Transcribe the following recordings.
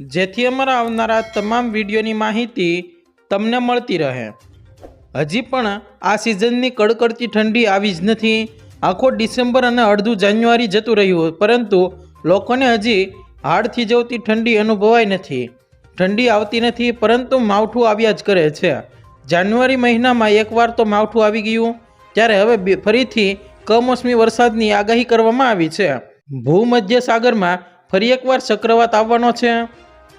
જેથી અમારા આવનારા તમામ વિડીયોની માહિતી તમને મળતી રહે. હજી પણ આ સિઝનની કડકડતી ઠંડી આવી જ નથી. આખો ડિસેમ્બર અને અડધું જાન્યુઆરી જતું રહ્યું પરંતુ લોકોને હજી હાડથી જવતી ઠંડી અનુભવાય નથી. ઠંડી આવતી નથી, પરંતુ માવઠું આવ્યા જ કરે છે. જાન્યુઆરી મહિનામાં એકવાર તો માવઠું આવી ગયું, ત્યારે હવે ફરીથી કમોસમી વરસાદની આગાહી કરવામાં આવી છે. ભૂમધ્ય સાગરમાં ફરી એકવાર ચક્રવાત આવવાનો છે.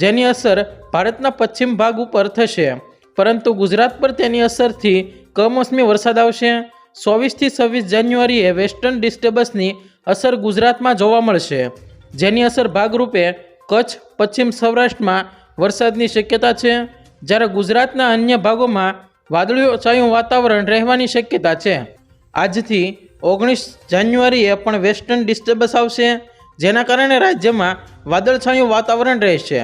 જેની અસર ભારતના પશ્ચિમ ભાગ ઉપર થશે. પરંતુ ગુજરાત પર તેની અસરથી કમોસમી વરસાદ આવશે. ચોવીસથી છવ્વીસ જાન્યુઆરીએ વેસ્ટર્ન ડિસ્ટર્બન્સની અસર ગુજરાતમાં જોવા મળશે. જેની અસર ભાગરૂપે કચ્છ, પશ્ચિમ સૌરાષ્ટ્રમાં વરસાદની શક્યતા છે. જ્યારે ગુજરાતના અન્ય ભાગોમાં વાદળીઓ છાયું વાતાવરણ રહેવાની શક્યતા છે. આજથી ઓગણીસ જાન્યુઆરીએ પણ વેસ્ટર્ન ડિસ્ટર્બન્સ આવશે, જેના કારણે રાજ્યમાં વાદળછાયું વાતાવરણ રહેશે.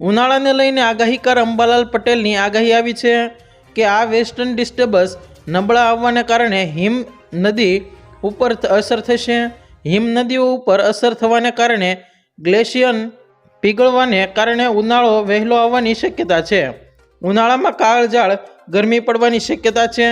ઉનાળાને લઈને આગાહીકાર અંબાલાલ પટેલની આગાહી આવી છે કે આ વેસ્ટર્ન ડિસ્ટર્બન્સ નબળા આવવાને કારણે હિમ નદી ઉપર અસર થશે. હિમ નદીઓ ઉપર અસર થવાને કારણે ગ્લેશિયન પીગળવાને કારણે ઉનાળો વહેલો આવવાની શક્યતા છે. ઉનાળામાં કાળઝાળ ગરમી પડવાની શક્યતા છે.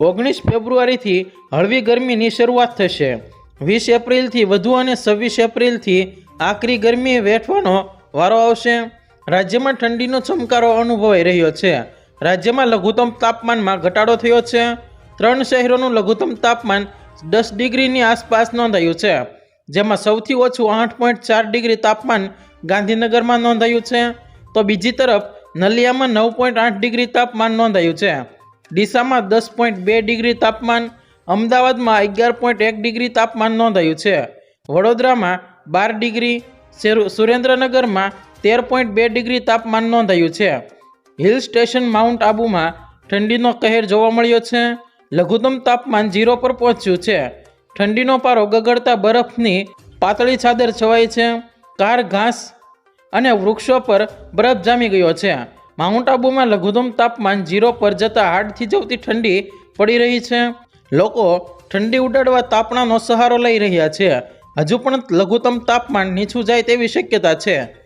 ઓગણીસ ફેબ્રુઆરીથી હળવી ગરમીની શરૂઆત થશે. વીસ એપ્રિલથી વધુ અને છવ્વીસ એપ્રિલથી આકરી ગરમી વેઠવાનો વારો આવશે. રાજ્યમાં ઠંડીનો ચમકારો અનુભવાઈ રહ્યો છે. રાજ્યમાં લઘુત્તમ તાપમાનમાં ઘટાડો થયો છે. ત્રણ શહેરોનું લઘુત્તમ તાપમાન દસ ડિગ્રીની આસપાસ નોંધાયું છે, જેમાં સૌથી ઓછું આઠ પોઈન્ટ ચાર ડિગ્રી તાપમાન ગાંધીનગરમાં નોંધાયું છે. તો બીજી તરફ, નલિયામાં નવ પોઈન્ટ આઠ ડિગ્રી તાપમાન નોંધાયું છે. ડીસામાં દસ પોઈન્ટ બે ડિગ્રી તાપમાન, અમદાવાદમાં અગિયાર પોઈન્ટ એક ડિગ્રી તાપમાન નોંધાયું છે. વડોદરામાં બાર ડિગ્રી સેરુ- સુરેન્દ્રનગરમાં તેર પોઈન્ટ બે ડિગ્રી તાપમાન નોંધાયું છે. હિલ સ્ટેશન માઉન્ટ આબુમાં ઠંડીનો કહેર જોવા મળ્યો છે. લઘુત્તમ તાપમાન ઝીરો પર પહોંચ્યું છે. ઠંડીનો પારો ગગડતા બરફની પાતળી ચાદર છવાઈ છે. કાર ઘાસ અને વૃક્ષો પર બરફ જામી ગયો છે. માઉન્ટ આબુમાં લઘુત્તમ તાપમાન ઝીરો પર જતાં હાડથી જવતી ઠંડી પડી રહી છે. લોકો ઠંડી ઉડાડવા તાપણાનો સહારો લઈ રહ્યા છે. હજુ પણ લઘુત્તમ તાપમાન નીચું જાય તેવી શક્યતા છે.